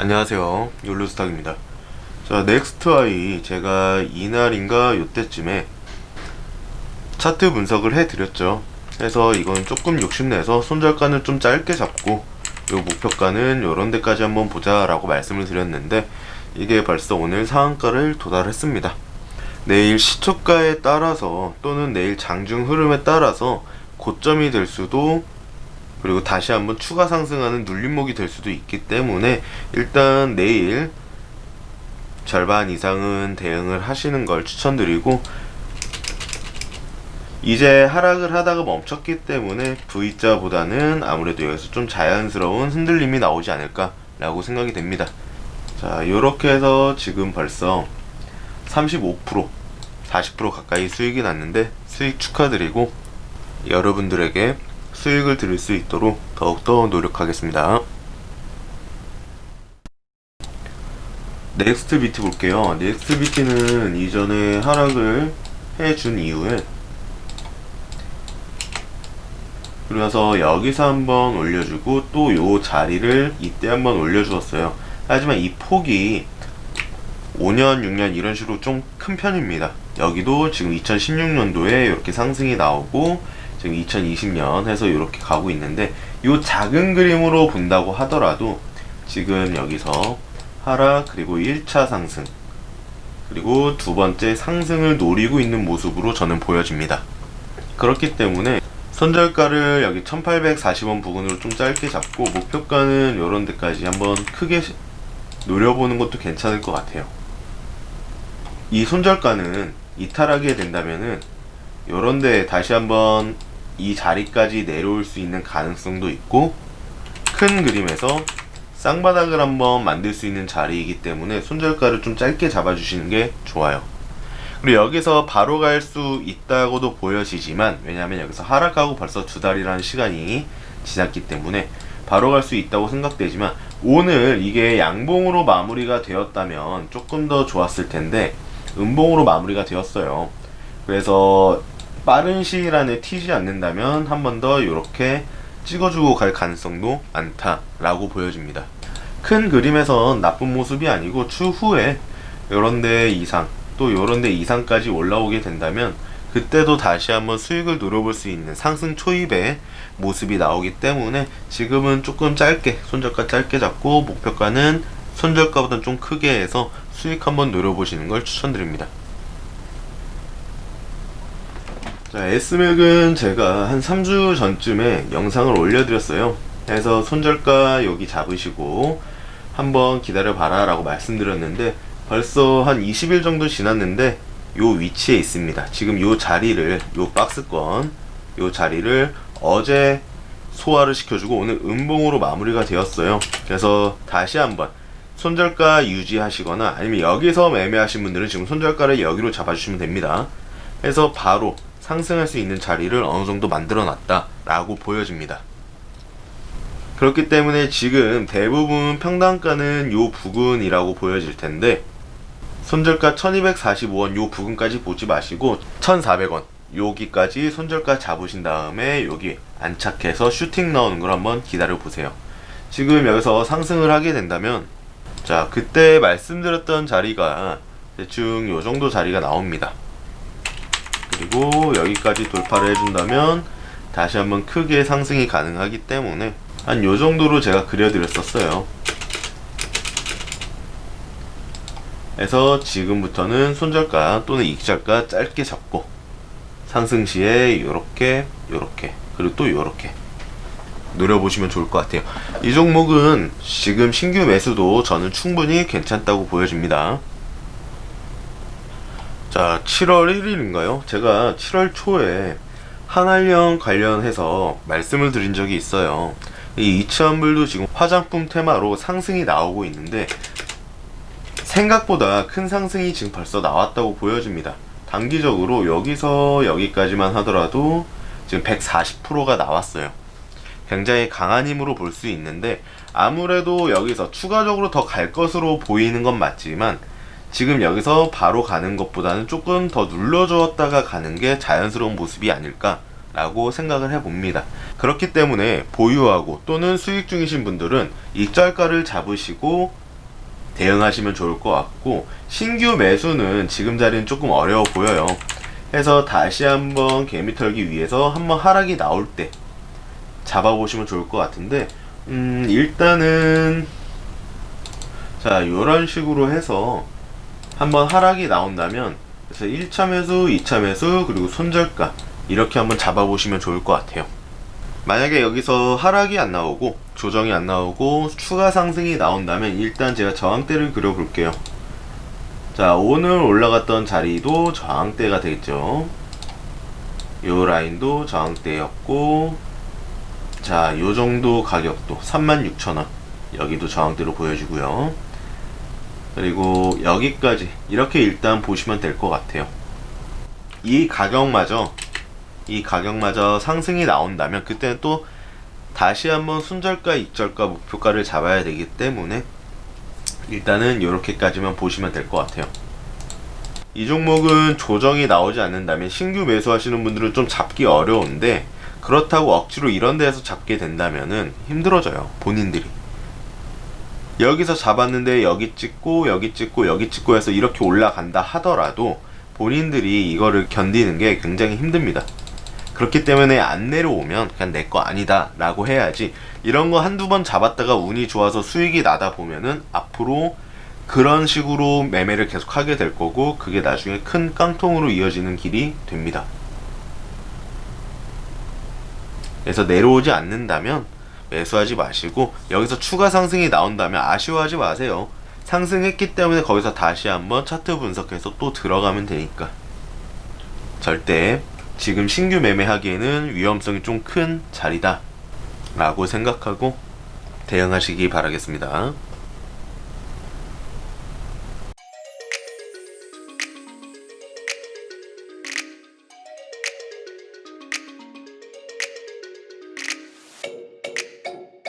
안녕하세요. 욜로스탁입니다. 자 넥스트아이 제가 이날인가 요때쯤에 차트 분석을 해드렸죠. 그래서 이건 조금 욕심내서 손절가는 좀 짧게 잡고 요 목표가는 요런 데까지 한번 보자 라고 말씀을 드렸는데 이게 벌써 오늘 상한가를 도달했습니다. 내일 시초가에 따라서 또는 내일 장중 흐름에 따라서 고점이 될 수도 그리고 다시 한번 추가 상승하는 눌림목이 될 수도 있기 때문에 일단 내일 절반 이상은 대응을 하시는 걸 추천드리고 이제 하락을 하다가 멈췄기 때문에 V자보다는 아무래도 여기서 좀 자연스러운 흔들림이 나오지 않을까 라고 생각이 됩니다. 자, 이렇게 해서 지금 벌써 35% 40% 가까이 수익이 났는데 수익 축하드리고 여러분들에게 수익을 드릴 수 있도록 더욱더 노력하겠습니다. 넥스트 비트 볼게요. 넥스트 비트는 이전에 하락을 해준 이후에 그래서 여기서 한번 올려주고 또 요 자리를 이때 한번 올려주었어요. 하지만 이 폭이 5년, 6년 이런 식으로 좀 큰 편입니다. 여기도 지금 2016년도에 이렇게 상승이 나오고 지금 2020년 해서 이렇게 가고 있는데 이 작은 그림으로 본다고 하더라도 지금 여기서 하락 그리고 1차 상승 그리고 두 번째 상승을 노리고 있는 모습으로 저는 보여집니다. 그렇기 때문에 손절가를 여기 1840원 부근으로 좀 짧게 잡고 목표가는 이런 데까지 한번 크게 노려보는 것도 괜찮을 것 같아요. 이 손절가는 이탈하게 된다면은 요런데 다시 한번 이 자리까지 내려올 수 있는 가능성도 있고 큰 그림에서 쌍바닥을 한번 만들 수 있는 자리이기 때문에 손절가를 좀 짧게 잡아주시는 게 좋아요. 그리고 여기서 바로 갈 수 있다고도 보여지지만 왜냐하면 여기서 하락하고 벌써 두 달이라는 시간이 지났기 때문에 바로 갈 수 있다고 생각되지만 오늘 이게 양봉으로 마무리가 되었다면 조금 더 좋았을 텐데 음봉으로 마무리가 되었어요. 그래서 빠른 시일 안에 튀지 않는다면 한 번 더 이렇게 찍어주고 갈 가능성도 많다라고 보여집니다. 큰 그림에선 나쁜 모습이 아니고 추후에 요런데 이상 또 요런데 이상까지 올라오게 된다면 그때도 다시 한번 수익을 노려볼 수 있는 상승 초입의 모습이 나오기 때문에 지금은 조금 짧게 손절가 짧게 잡고 목표가는 손절가보다 좀 크게 해서 수익 한번 노려보시는 걸 추천드립니다. 자, S맥은 제가 한 3주 전쯤에 영상을 올려드렸어요. 그래서 손절가 여기 잡으시고 한번 기다려 봐라 라고 말씀드렸는데 벌써 한 20일 정도 지났는데 요 위치에 있습니다. 지금 요 자리를 요 박스권 요 자리를 어제 소화를 시켜주고 오늘 음봉으로 마무리가 되었어요. 그래서 다시 한번 손절가 유지하시거나 아니면 여기서 매매하신 분들은 지금 손절가를 여기로 잡아주시면 됩니다. 그래서 바로 상승할 수 있는 자리를 어느 정도 만들어 놨다라고 보여집니다. 그렇기 때문에 지금 대부분 평단가는 요 부근이라고 보여질 텐데 손절가 1245원 요 부근까지 보지 마시고 1400원 여기까지 손절가 잡으신 다음에 여기 안착해서 슈팅 나오는 걸 한번 기다려 보세요. 지금 여기서 상승을 하게 된다면 자 그때 말씀드렸던 자리가 대충 요 정도 자리가 나옵니다. 그리고 여기까지 돌파를 해준다면 다시 한번 크게 상승이 가능하기 때문에 한 요 정도로 제가 그려드렸었어요. 그래서 지금부터는 손절가 또는 익절가 짧게 잡고 상승 시에 요렇게 요렇게 그리고 또 요렇게 노려보시면 좋을 것 같아요. 이 종목은 지금 신규 매수도 저는 충분히 괜찮다고 보여집니다. 자, 7월 1일인가요? 제가 7월 초에 한알령 관련해서 말씀을 드린 적이 있어요. 이 이치환불도 지금 화장품 테마로 상승이 나오고 있는데 생각보다 큰 상승이 지금 벌써 나왔다고 보여집니다. 단기적으로 여기서 여기까지만 하더라도 지금 140%가 나왔어요. 굉장히 강한 힘으로 볼 수 있는데 아무래도 여기서 추가적으로 더 갈 것으로 보이는 건 맞지만 지금 여기서 바로 가는 것보다는 조금 더 눌러주었다가 가는 게 자연스러운 모습이 아닐까 라고 생각을 해봅니다. 그렇기 때문에 보유하고 또는 수익 중이신 분들은 익절가를 잡으시고 대응하시면 좋을 것 같고 신규 매수는 지금 자리는 조금 어려워 보여요. 해서 다시 한번 개미 털기 위해서 한번 하락이 나올 때 잡아보시면 좋을 것 같은데 음 일단은 자 요런 식으로 해서 한번 하락이 나온다면 그래서 1차 매수, 2차 매수 그리고 손절가 이렇게 한번 잡아보시면 좋을 것 같아요. 만약에 여기서 하락이 안 나오고 조정이 안 나오고 추가 상승이 나온다면 일단 제가 저항대를 그려볼게요. 자 오늘 올라갔던 자리도 저항대가 되겠죠. 요 라인도 저항대였고 자요 정도 가격도 36,000원 여기도 저항대로 보여지고요. 그리고 여기까지 이렇게 일단 보시면 될 것 같아요. 이 가격마저 이 가격마저 상승이 나온다면 그때는 또 다시 한번 순절가, 익절가, 목표가를 잡아야 되기 때문에 일단은 이렇게까지만 보시면 될 것 같아요. 이 종목은 조정이 나오지 않는다면 신규 매수하시는 분들은 좀 잡기 어려운데 그렇다고 억지로 이런 데에서 잡게 된다면은 힘들어져요 본인들이 여기서 잡았는데 여기 찍고 여기 찍고 여기 찍고 해서 이렇게 올라간다 하더라도 본인들이 이거를 견디는 게 굉장히 힘듭니다 그렇기 때문에 안 내려오면 그냥 내 거 아니다 라고 해야지 이런 거 한두 번 잡았다가 운이 좋아서 수익이 나다 보면은 앞으로 그런 식으로 매매를 계속 하게 될 거고 그게 나중에 큰 깡통으로 이어지는 길이 됩니다. 그래서 내려오지 않는다면 매수하지 마시고 여기서 추가 상승이 나온다면 아쉬워하지 마세요. 상승했기 때문에 거기서 다시 한번 차트 분석해서 또 들어가면 되니까. 절대 지금 신규 매매하기에는 위험성이 좀 큰 자리다 라고 생각하고 대응하시기 바라겠습니다.